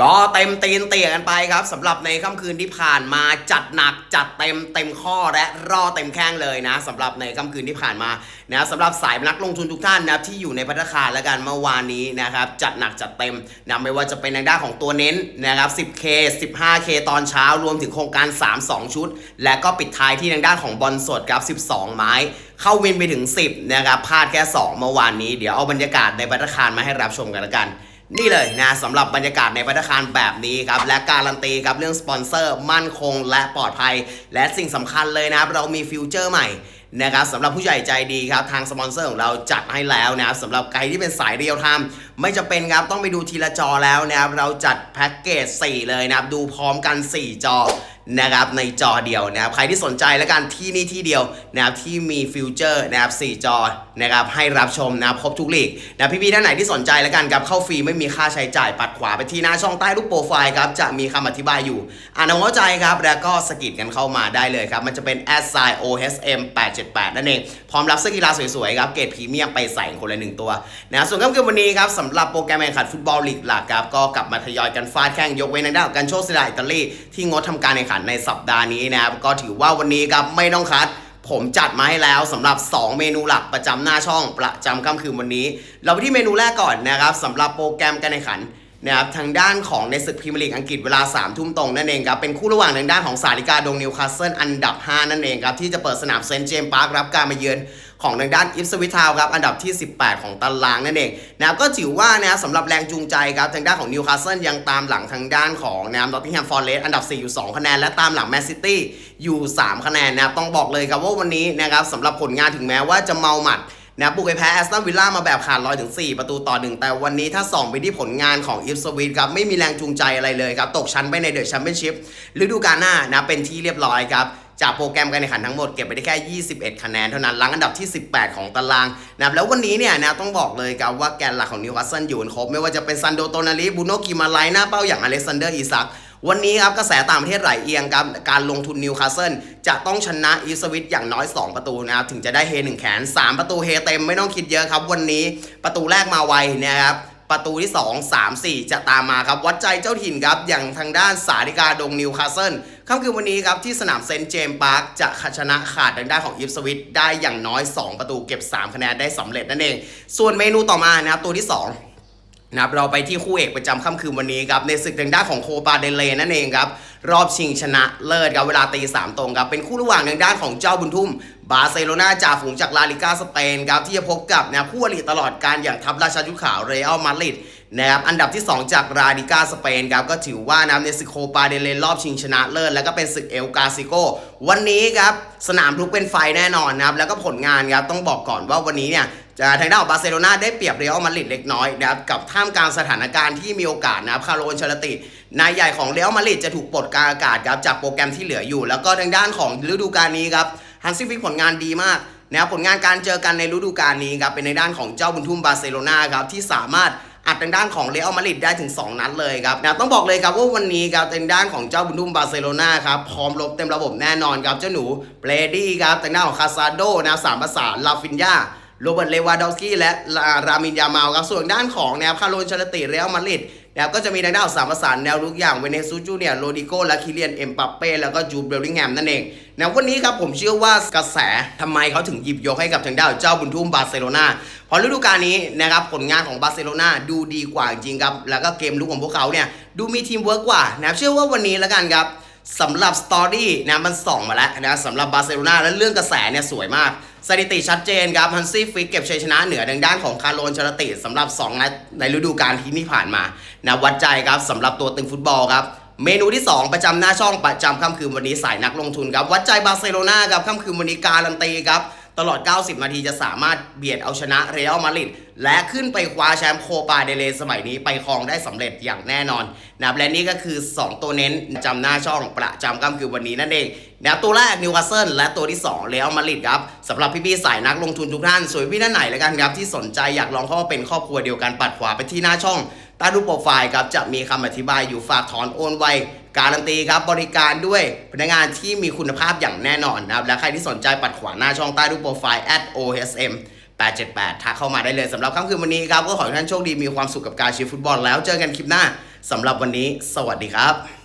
ก็เต็มตีนเตี่ยกันไปครับสำหรับในค่ำคืนที่ผ่านมาจัดหนักจัดเต็มเต็มข้อและรอเต็มแข้งเลยนะสำหรับในค่ำคืนที่ผ่านมานะสำหรับสายนักลงทุนทุกท่านนะที่อยู่ในพัฒคารแล้วกันเมื่อวานนี้นะครับจัดหนักจัดเต็มนะไม่ว่าจะเป็นในด้านของตัวเน้นนะครับ 10K 15K ตอนเช้ารวมถึงโครงการ 3 2 ชุด และก็ปิดท้ายที่ทางด้านของบอลสดครับ 12 ไม้เข้าวินไปถึง 10นะครับพลาดแค่ 2 เมื่อวานนี้เดี๋ยวเอาบรรยากาศในพัฒคารมาให้รับชมกันแล้วกัน นี่เลยนะสำหรับบรรยากาศในพัฒคารแบบนี้ครับและการันตีครับเรื่องสปอนเซอร์มั่นคงและปลอดภัย และสิ่งสำคัญเลยนะครับเรามีฟิวเจอร์ใหม่นะครับสำหรับผู้ใหญ่ใจดีครับทางสปอนเซอร์ของเราจัดให้แล้วนะครับสำหรับใครที่เป็นสายเรียลไทม์ไม่จะเป็นครับต้องไปดูทีละจอแล้วนะครับเราจัดแพ็กเกจ4 เลยนะครับดูพร้อมกัน 4 จอนะครับในจอเดียวนะครับใครที่สนใจแล้วกันที่นี่ที่เดียวนะครับที่มีฟิวเจอร์นะครับ4จอนะครับให้รับชมนะครับครบทุกลีกนะพี่ๆท่านไหนที่สนใจแล้วกันครับเข้าฟรีไม่มีค่าใช้จ่ายปัดขวาไปที่หน้าช่องใต้รูปโปรไฟล์ครับจะมีคำอธิบายอยู่ อ่านเอาเข้าใจครับแล้วก็สกิดกันเข้ามาได้เลยครับมันจะเป็น s i o s m 878นั่นเองพร้อมรับเสื้อกีฬาสวยๆครับเกรดพรีเมียมไปใส่คนละหนึ่งตัวนะส่วนค่ำคืนวันนี้ครับสำหรับโปรแกรมแข่งขันฟุตบอลลีกหลักครับก็กลับมาทยอยกันฟาดแข่งยกเว้นในด้านของการโชว์ศิลาอิตาลีที่งดทำการแข่งขันในสัปดาห์นี้นะครับก็ถือว่าวันนี้ครับไม่ต้องคัดผมจัดมาให้แล้วสำหรับ 2 เมนูหลักประจำหน้าช่องประจำค่ำคืนวันนี้ เราไปที่เมนูแรกก่อนนะครับสำหรับโปรแกรมการแข่งขันนะครับทางด้านของในศึกพรีเมียร์ลีกอังกฤษเวลา3ามทุ่มตรงนั่นเองครับเป็นคู่ระหว่างทางด้านของสาริกาดงนิวคาสเซิลอันดับ 5 นั่นเองครับที่จะเปิดสนามเซนต์เจมส์พาร์ครับการมาเยือน ของทางด้านอิฟสวิทาวครับอันดับที่ 18 ของตารางนั่นเองนะครับก็ถือว่านะสำหรับแรงจูงใจครับทางด้านของนิวคาสเซิลยังตามหลังทางด้านของนะครับนอตติงแฮมฟอร์เรสต์อันดับ 4 อยู่ 2 คะแนน และตามหลังแมนซิตี้อยู่ 3 คะแนนนะครับต้องบอกเลยครับว่าวันนี้นะครับสำหรับผลงานถึงแม้ว่าจะเมาหมัดนะบุกไปแพ้แอสตันวิลล่ามาแบบขาดลอยถึง 4 ประตูต่อหนึ่งแต่วันนี้ถ้าส่องไปที่ผลงานของอิฟสวิตครับไม่มีแรงจูงใจอะไรเลยครับตกชั้นไปในเดอะแชมเปี้ยนชิพฤดูกาลหน้านะเป็นที่เรียบร้อยครับ จากโปรแกรมการแข่งขันทั้งหมดเก็บไปได้แค่ 21 คะแนนเท่านั้นหลังอันดับที่ 18 ของตารางนะครับแล้ววันนี้เนี่ยนะต้องบอกเลยครับว่าแกนหลักของนิวคาสเซิลอยู่ครบ ไม่ว่าจะเป็นซันโดโตนาลีบูโนกิมาไลหน้าเป้าอย่างอเล็กซานเดอร์อีซักวันนี้ครับกระแสต่างประเทศไหลเอียงครับการลงทุนนิวคาสเซิลจะต้องชนะอีสวิตอย่างน้อย 2 ประตูนะครับถึงจะได้เฮหนึ่งแขน 3 ประตูเฮเต็มไม่ต้องคิดเยอะครับ วันนี้ประตูแรกมาไวนะครับ ประตูที่ 2 3 4 จะตามมาครับ วัดใจเจ้าถิ่นครับ อย่างทางด้านสาธิกาดงนิวคาสเซิลค่ำคืนวันนี้ครับ ที่สนามเซนต์เจมส์พาร์คจะชนะขาดทางด้านของอิฟสวิตได้อย่างน้อย 2 ประตูเก็บ 3 คะแนนได้สำเร็จนั่นเอง ส่วนเมนูต่อมานะครับตัวที่ 2 นะครับเราไปที่คู่เอกประจำค่ำคืนวันนี้ครับในศึกทางด้านของโคปาเดเลนั่นเองครับรอบชิงชนะเลิศครับเวลาตีสามตรงครับเป็นคู่ระหว่างทางด้านของเจ้าบุญทุ่ม บาร์เซโลนาจ่าฝูงจากลาลิกาสเปนครับที่จะพบกับนะคู่อริตลอดการอย่างทัพราชาชุดขาวเรอัลมาดริดนะครับอันดับที่ 2 จากราดิกาสเปนครับก็ถือว่านะในศึกโคปาเดเลรอบชิงชนะเลิศแล้วก็เป็นศึกเอลกาซิโกวันนี้ครับสนามพลุกเป็นไฟแน่นอนนะครับแล้วก็ผลงานครับต้องบอกก่อนว่าวันนี้เนี่ย ทางด้านของบาร์เซโลนาได้เปรียบเรอัลมาดริดเล็กน้อยนะครับกับท่ามกลางสถานการณ์ที่มีโอกาสนะครับคาร์โลนเชลตินายใหญ่ของเรอัลมาดริดจะถูกปลดกลางอากาศครับจากโปรแกรมที่เหลืออยู่ แล้วก็ทางด้านของฤดูกาลนี้ครับฮันซิฟิกผลงานดีมากนะครับผลงานการเจอกันในฤดูกาลนี้ครับเป็นในด้านของเจ้าบุญทุ่มบาร์เซโลนาครับที่สามารถอัดทางด้านของเรอัลมาดริดได้ถึง 2 นัดเลยครับนะต้องบอกเลยครับว่าวันนี้ครับทางด้านของเจ้าบุญทุ่มบาร์เซโลนาครับพร้อมรบเต็มระบบแน่นอนครับเจ้าหนูเบรดี้ครับทางด้านของคาซาโดนะสามภาษาลาฟินยา โรเบิร์ตเลวาดอฟสกี้และรามินยามาลครับส่วนด้านของแนวคาร์โลนชาลติเรอัลมาดริดนะครับก็จะมีทางด้านสามประสานแนวลุกอย่างเวเนซูจูเนียโรดิโกและคิเลียนเอ็มปัปเป้แล้วก็จูดเบลลิงแฮมนั่นเองแนววันนี้ครับผมเชื่อว่ากระแสทำไมเขาถึงหยิบยกให้กับทางด้านเจ้าบุญทุ่มบาร์เซโลนาเพราะฤดูกาลนี้นะครับผลงานของบาร์เซโลนาดูดีกว่าจริงครับแล้วก็เกมลุกของพวกเขาเนี่ยดูมีทีมเวิร์กกว่านะครับเชื่อว่าวันนี้แล้วกันครับ สำหรับสตอรี่นะมันส่องมาแล้วนะสำหรับบาร์เซโลนาและเรื่องกระแสเนี่ยสวยมาก สถิติชัดเจนครับฮันซี่ฟิกเก็บชัยชนะเหนือทางด้านของคาร์โลนชาลติสำหรับ2นัดในฤดูกาลที่นี่ผ่านมานะวัดใจครับสำหรับตัวตึงฟุตบอลครับเมนูที่ 2 ประจำหน้าช่องประจำค่ำคืนวันนี้สายนักลงทุนครับวัดใจบาร์เซโลนาครับค่ำคืนวันนี้การันตีครับ ตลอด 90 นาทีจะสามารถเบียดเอาชนะเรอัลมาดริดและขึ้นไปคว้าแชมป์โคปาเดเลสมัยนี้ไปครองได้สำเร็จอย่างแน่นอนนะครับและนี่ก็คือ 2 ตัวเน้นจำหน้าช่องประจำค่ำคืนวันนี้นั่นเองนะครับตัวแรกนิวคาสเซิลและตัวที่ 2เรอัลมาดริดครับสำหรับพี่ๆสายนักลงทุนทุกท่านสวยพี่ท่านไหนแล้วกันครับที่สนใจอยากลองเข้ามาเป็นครอบครัวเดียวกันปัดขวาไปที่หน้าช่องใต้รูปโปรไฟล์ครับจะมีคำอธิบายอยู่ฝากถอนโอนไว การันตีครับบริการด้วยพนักงานที่มีคุณภาพอย่างแน่นอนนะครับ และใครที่สนใจปัดขวาหน้าช่องใต้รูปโปรไฟล์ @osm 878ทักเข้ามาได้เลยสำหรับค่ำคืนวันนี้ครับ ก็ขอให้ท่านโชคดีมีความสุขกับการเชียร์ฟุตบอลแล้วเจอกันคลิปหน้าสำหรับวันนี้ สวัสดีครับ